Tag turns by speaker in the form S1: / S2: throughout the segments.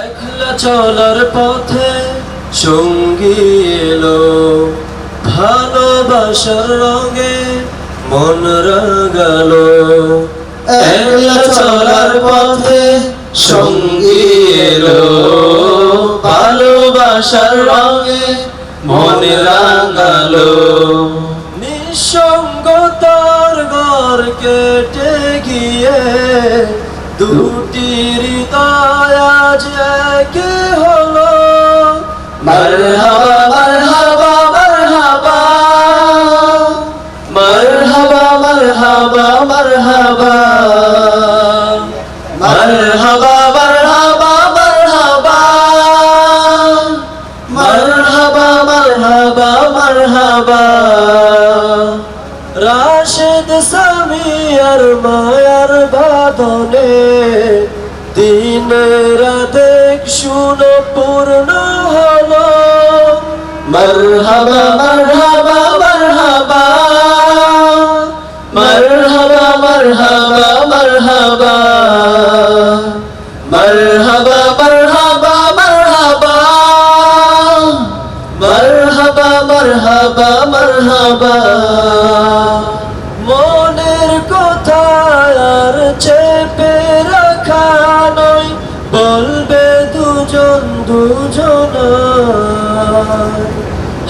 S1: একলা চলার পথে সঙ্গী এলো। ভালোবাসার রঙে মন রাগালো। একলা চলার পথে সঙ্গী এলো। ভালোবাসার রঙে মন রাগালো। নিঃসঙ্গতার ঘর কেটে গিয়ে দুটি একে হলো। মারহাবা মারহাবা মারহাবা। মারহাবা মারহাবা মারহাবা। মারহাবা মারহাবা মারহাবা। মারহাবা মারহাবা মারহাবা। রাশেদ সামি আর মায়ার বাঁধনে দিন রাতে শুন, পূর্ণ হলো। মারহাবা মারহাবা মারহাবা। মারহাবা মারহাবা মারহাবা। মারহাবা মারহাবা মারহাবা। মারহাবা মারহাবা মারহাবা। মনের কথা আর চেপে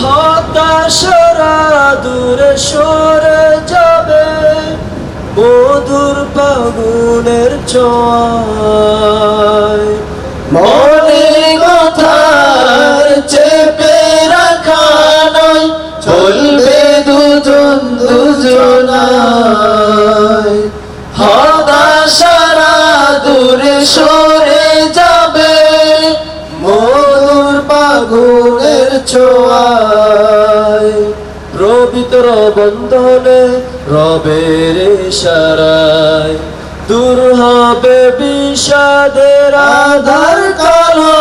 S1: হতাশরা দূরে সরে যাবে মধুর ফাগুনের চয় মনের কথা চেপে রাখা চলবে দুজন দুজন হতাশারা দূরে সরে মধুর ছোয়ায় পবিত্র বন্ধনে রবের সারায় দূর হবে বিষাদের আধার কালো।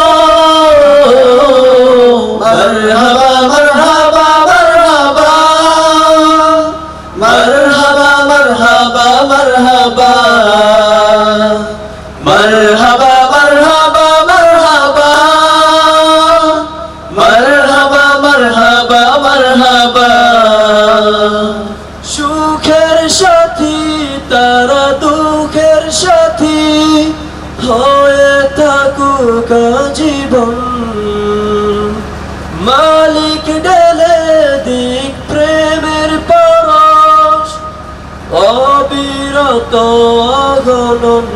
S1: তারা দুঃখের সাথী হয়ে থাকুক জীবন মালিক ডেলে দিক প্রেমের পরশ, অবিরত অগণন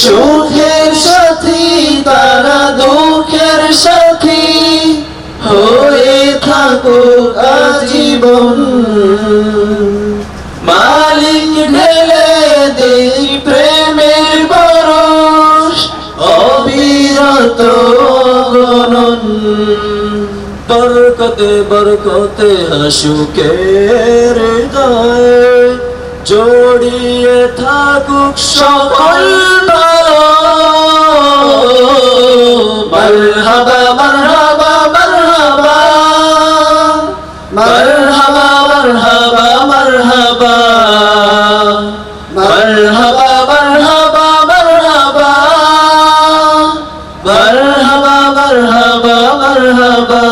S1: সুখের সাথী, তারা দুঃখের সাথী হয়ে থাকুক আজীবন। গণন বরকতে বরকতে আশুকের দয় জড়িয়ে থাকুক সকল মারহাবা মারহাবা মারহাবা মারহাবা মারহাবা মারহাবা। marhaba marhaba.